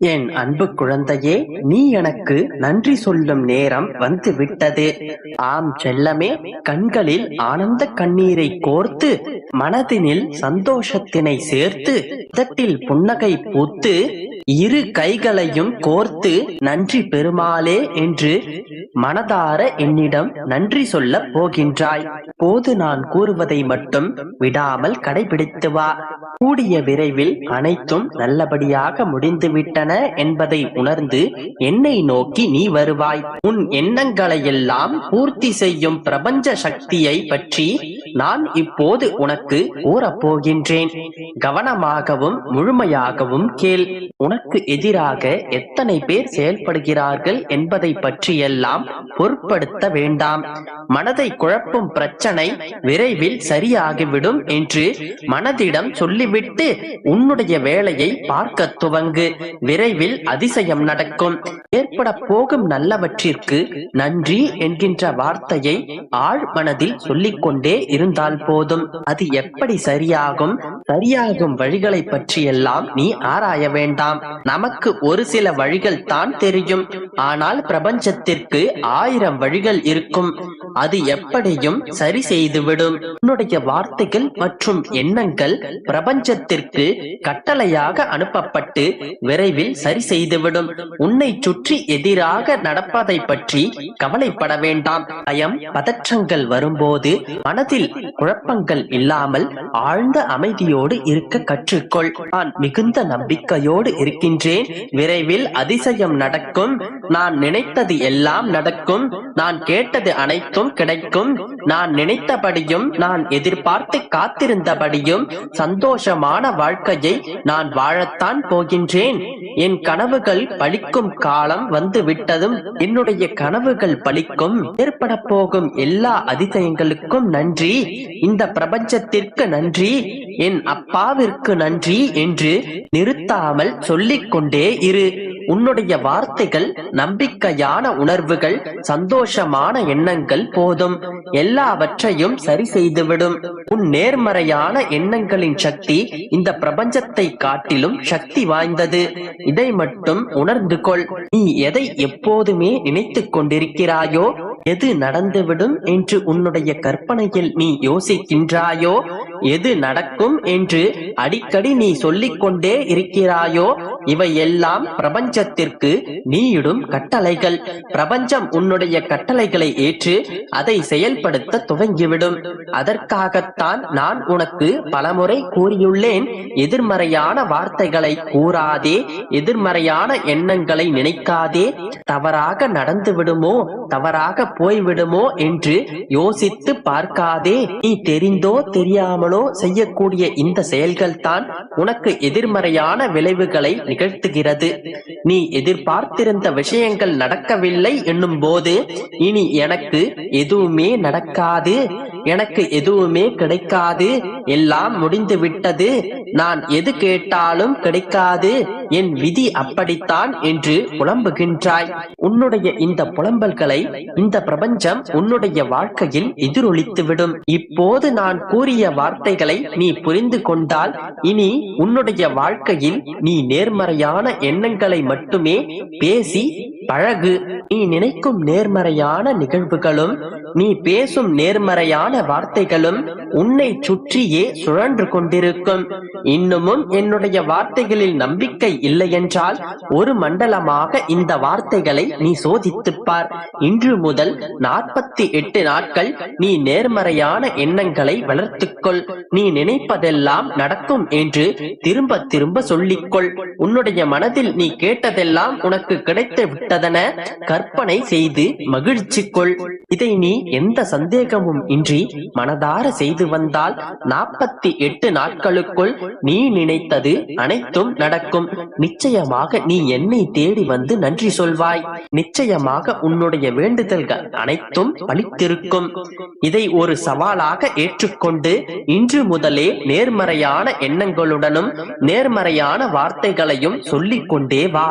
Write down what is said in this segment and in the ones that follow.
என் அன்பு குழந்தையே நீ எனக்கு நன்றி சொல்லும் நேரம் வந்து விட்டது ஆம் செல்லமே கண்களில் ஆனந்த கண்ணீரை கோர்த்து மனதினில் சந்தோஷத்தினை சேர்த்து இதட்டில் புன்னகை பூத்து இரு கைகளையும் கோர்த்து நன்றி பெருமாளே என்று மனதார என்னிடம் நன்றி சொல்ல போகின்றாய். போது நான் கூறுவதை மட்டும் விடாமல் கடைபிடித்து வா. கூடிய விரைவில் அனைத்தும் நல்லபடியாக முடிந்துவிட்டன. என்பதை உணர்ந்து என்னை நோக்கி நீ வருவாய். உன் எண்ணங்களையெல்லாம் பூர்த்தி செய்யும் பிரபஞ்ச சக்தியை பற்றி நான் இப்போது உனக்கு கூறப்போகின்றேன். கவனமாகவும் முழுமையாகவும் கேள். உனக்கு எதிராக எத்தனை பேர் செயல்படுகிறார்கள் என்பதை பற்றியெல்லாம் பொருட்படுத்த வேண்டாம். மனதை குழப்பும் பிரச்சனை விரைவில் சரியாகிவிடும் என்று மனதிடம் சொல்லிவிட்டு உன்னுடைய வேலையை பார்க்க துவங்கு. விரைவில் அதிசயம் நடக்கும். ஏற்பட போகும் நல்லவற்றிற்கு நன்றி என்கின்ற வார்த்தையை ஆழ் மனதில் சொல்லிக்கொண்டே இருந்தால் போதும். அது எப்படி சரியாகும்? சரியாகும் வழிகளை பற்றியெல்லாம் நீ ஆராய வேண்டாம். நமக்கு ஒரு சில வழிகள் தான் தெரியும். ஆனால் பிரபஞ்சத்திற்கு ஆயிரம் வழிகள் இருக்கும். அது எப்படியும் சரி செய்துவிடும். உன்னுடைய வார்த்தைகள் மற்றும் எண்ணங்கள் பிரபஞ்சத்திற்கு கட்டளையாக அனுப்பப்பட்டு விரைவில் சரி செய்துவிடும். உன்னை சுற்றி எதிராக நடப்பதை பற்றி கவலைப்பட வேண்டாம். பயம் பதற்றங்கள் வரும்போது மனதில் குழப்பங்கள் இல்லாமல் ஆழ்ந்த அமைதியோடு இருக்க கற்றுக்கொள். நான் மிகுந்த நம்பிக்கையோடு இருக்கின்றேன். விரைவில் அதிசயம் நடக்கும். நான் நினைத்தது எல்லாம் நடக்கும். நான் கேட்டது அனைத்தும் கிடைக்கும் நான் நினைத்தபடியும் நான் எதிர்பார்த்து காத்திருந்தபடியும் சந்தோஷமான வாழ்க்கையை நான் வாழத்தான் போகின்றேன். என் கனவுகள் பழிக்கும் காலம் வந்து விட்டதும் என்னுடைய கனவுகள் பழிக்கும் ஏற்பட போகும் எல்லா அதிசயங்களுக்கும் நன்றி. இந்த பிரபஞ்சத்திற்கு நன்றி. என் அப்பாவிற்கு நன்றி என்று நிறுத்தாமல் சொல்லிக்கொண்டே இரு. உன்னுடைய வார்த்தைகள் நம்பிக்கையான உணர்வுகள் சந்தோஷமான எண்ணங்கள் போதும். எல்லாவற்றையும் சரி செய்துவிடும். உன் நேர்மறையான எண்ணங்களின் சக்தி இந்த பிரபஞ்சத்தை காட்டிலும் சக்தி வாய்ந்தது. இதை மட்டும் உணர்ந்து கொள் நீ எதை எப்போதுமே நினைத்துக் கொண்டிருக்கிறாயோ எது நடந்துவிடும் என்று உன்னுடைய கற்பனையில் நீ யோசிக்கின்றாயோ? எது நடக்கும் என்று அடிக்கடி நீ சொல்லிக் கொண்டே இருக்கிறாயோ? இவை எல்லாம் பிரபஞ்சத்திற்கு நீயிடும் கட்டளைகள். பிரபஞ்சம் உன்னுடைய கட்டளைகளை ஏற்று அதை செயல்படுத்த துவங்கிவிடும். அதற்காகத்தான் நான் உனக்கு பலமுறை கூறியுள்ளேன். எதிர்மறையான வார்த்தைகளை கூறாதே. எதிர்மறையான எண்ணங்களை நினைக்காதே. தவறாக நடந்து விடுமோ தவறாக போய்விடுமோ என்று யோசித்து பார்க்காதே. நீ தெரிந்தோ தெரியாமலோ செய்யக்கூடிய இந்த செயல்கள் தான் உனக்கு எதிர்மறையான விளைவுகளை நிகழ்த்துகிறது. நீ எதிர்பார்த்திருந்த விஷயங்கள் நடக்கவில்லை என்னும் போது இனி எனக்கு எதுவுமே நடக்காது எனக்கு எதுவுமே கிடைக்காது எல்லாம் முடிந்து விட்டது நான் எது கேட்டாலும் கிடைக்காது என் விதி அப்படித்தான் என்று புலம்புகின்றாய். உன்னுடைய இந்த புலம்பல்களை இந்த பிரபஞ்சம் உன்னுடைய வாழ்க்கையில் எதிரொலித்துவிடும். இப்போது நான் கூறிய வார்த்தைகளை நீ புரிந்து கொண்டால் இனி உன்னுடைய வாழ்க்கையில் நீ நேர்மறையான எண்ணங்களை மட்டுமே பேசி பழகு. நீ நினைக்கும் நேர்மறையான நிகழ்வுகளும் நீ பேசும் நேர்மறையான வார்த்தைகளும் உன்னை சுற்றியே சுழன்று கொண்டிருக்கும். இன்னமும் என்னுடைய வார்த்தைகளில் நம்பிக்கை இல்லை என்றால் ஒரு மண்டலமாக இந்த வார்த்தைகளை நீ சோதித்துப்பார். இன்று முதல் நாற்பத்தி எட்டு நாட்கள் நீ நேர்மறையான எண்ணங்களை வளர்த்துக்கொள். நீ நினைப்பதெல்லாம் நடக்கும் என்று திரும்ப திரும்ப சொல்லிக்கொள். உன்னுடைய மனதில் நீ கேட்டதெல்லாம் உனக்கு கிடைத்து விட்டதென கற்பனை செய்து மகிழ்ச்சி கொள் இதை நீ எந்த சந்தேகமும் இன்றி மனதார செய்து செய்து வந்தால் நாற்பத்தி எட்டு நாட்களுக்குள் நீ நினைத்தது அனைத்தும் நடக்கும். நிச்சயமாக நீ என்னை தேடி வந்து நன்றி சொல்வாய். நிச்சயமாக உன்னுடைய வேண்டுதல்கள் அனைத்தும் பலித்திருக்கும். இதை ஒரு சவாலாக ஏற்றுக்கொண்டு இன்று முதலே நேர்மறையான எண்ணங்களுடனும் நேர்மறையான வார்த்தைகளையும் சொல்லிக் கொண்டே வா.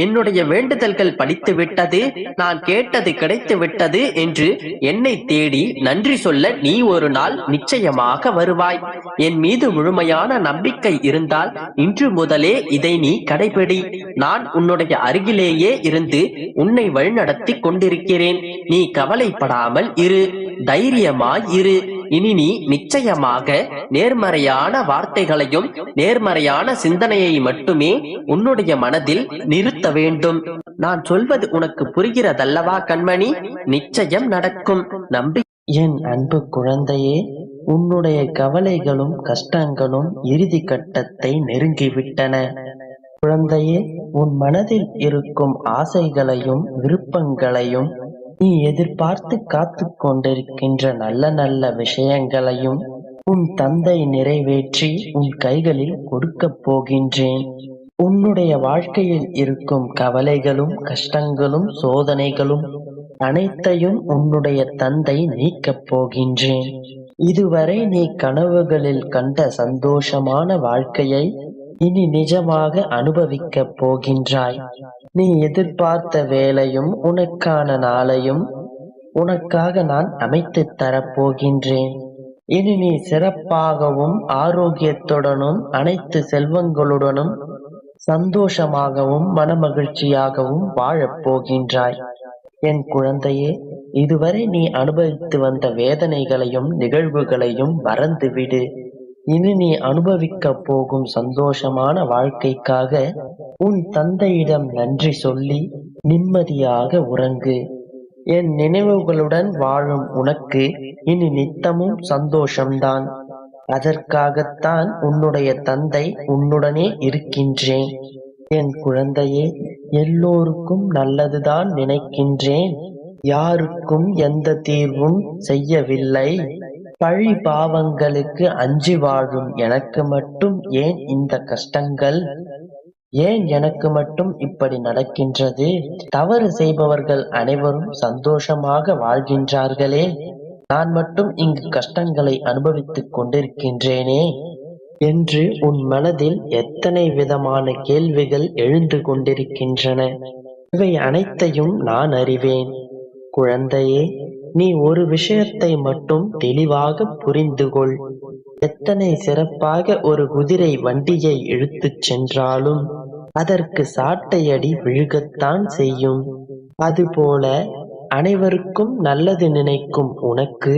என்னுடைய வேண்டுதல்கள் பலித்து விட்டது நான் கேட்டது கிடைத்து விட்டது என்று என்னை தேடி நன்றி சொல்ல நீ ஒரு நாள் நிச்சயமாக வருவாய். என் மீது முழுமையான நம்பிக்கை இருந்தால் இன்று முதலே இதை நீ கடைபிடி. நான் உன்னுடைய அருகிலேயே இருந்து உன்னை வழிநடத்தி கொண்டிருக்கிறேன். நீ கவலைப்படாமல் இரு. தைரியமாய் இரு. இனி நீ நிச்சயமாக நேர்மறையான வார்த்தைகளையும் நேர்மறையான சிந்தனையை மட்டுமே உன்னுடைய மனதில் நிறுத்த வேண்டும். நான் சொல்வது உனக்கு புரிகிறதல்லவா கண்மணி? நிச்சயம் நடக்கும். நம்பி என் அன்பு குழந்தையே உன்னுடைய கவலைகளும் கஷ்டங்களும் இறுதி கட்டத்தை நெருங்கிவிட்டன. குழந்தையே உன் மனதில் இருக்கும் ஆசைகளையும் விருப்பங்களையும் நீ எதிர்பார்த்து காத்து கொண்டிருக்கின்ற நல்ல நல்ல விஷயங்களையும் உன் தந்தை நிறைவேற்றி உன் கைகளில் கொடுக்கப் போகின்றேன். உன்னுடைய வாழ்க்கையில் இருக்கும் கவலைகளும் கஷ்டங்களும் சோதனைகளும் அனைத்தையும் உன்னுடைய தந்தை நீக்கப் போகின்றேன். இதுவரை நீ கனவுகளில் கண்ட சந்தோஷமான வாழ்க்கையை இனி நிஜமாக அனுபவிக்கப் போகின்றாய். நீ எதிர்பார்த்த வேலையும் உனக்கான நாளையும் உனக்காக நான் அமைத்துத் தரப்போகின்றேன் இனி நீ சிறப்பாகவும் ஆரோக்கியத்துடனும் அனைத்து செல்வங்களுடனும் சந்தோஷமாகவும் மனமகிழ்ச்சியாகவும் வாழப் போகின்றாய். என் குழந்தையே இதுவரை நீ அனுபவித்து வந்த வேதனைகளையும் நிகழ்வுகளையும் மறந்துவிடு. இனி நீ அனுபவிக்க போகும் சந்தோஷமான வாழ்க்கைக்காக உன் தந்தையிடம் நன்றி சொல்லி நிம்மதியாக உறங்கு. என் நினைவுகளுடன் வாழும் உனக்கு இனி நித்தமும் சந்தோஷம்தான். அதற்காகத்தான் உன்னுடைய தந்தை உன்னுடனே இருக்கின்றேன். என் குழந்தையே எல்லோருக்கும் நல்லதுதான் நினைக்கின்றேன். யாருக்கும் எந்த தீர்வும் செய்யவில்லை. பழி பாவங்களுக்கு அஞ்சி வாழும் எனக்கு மட்டும் ஏன் இந்த கஷ்டங்கள்? ஏன் எனக்கு மட்டும் இப்படி நடக்கின்றது? தவறு செய்பவர்கள் அனைவரும் சந்தோஷமாக வாழ்கின்றார்களே. நான் மட்டும் இங்கு கஷ்டங்களை அனுபவித்துக் கொண்டிருக்கின்றேனே என்று உன் மனதில் எத்தனை விதமான கேள்விகள் எழுந்து கொண்டிருக்கின்றன. இவை அனைத்தையும் நான் அறிவேன். குழந்தையே நீ ஒரு விஷயத்தை மட்டும் தெளிவாக புரிந்து கொள் எத்தனை சிறப்பாக ஒரு குதிரை வண்டியை இழுத்துச் சென்றாலும் அதற்கு சாட்டையடி விழுகத்தான் செய்யும். அதுபோல அனைவருக்கும் நல்லது நினைக்கும் உனக்கு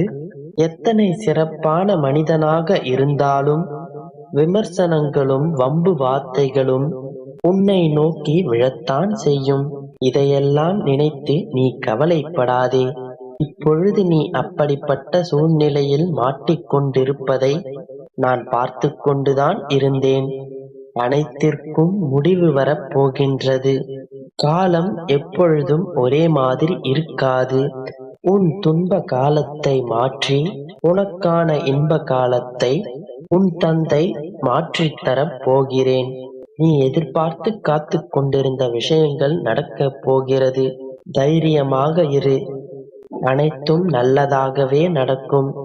எத்தனை சிறப்பான மனிதனாக இருந்தாலும் விமர்சனங்களும் வம்பு வார்த்தைகளும் உன்னை நோக்கி விழத்தான் செய்யும். இதையெல்லாம் நினைத்து நீ கவலைப்படாதே. இப்பொழுது நீ அப்படிப்பட்ட சூழ்நிலையில் மாட்டிக்கொண்டிருப்பதை நான் பார்த்து கொண்டுதான் இருந்தேன். அனைத்திற்கும் முடிவு வரப் போகின்றது. காலம் எப்பொழுதும் ஒரே மாதிரி இருக்காது. உன் துன்ப காலத்தை மாற்றி உனக்கான இன்ப காலத்தை உன் தந்தை மாற்றித் தரப் போகிறேன். நீ எதிர்பார்த்து காத்து கொண்டிருந்த விஷயங்கள் நடக்கப் போகிறது. தைரியமாக இரு. அனைத்தும் நல்லதாகவே நடக்கும்.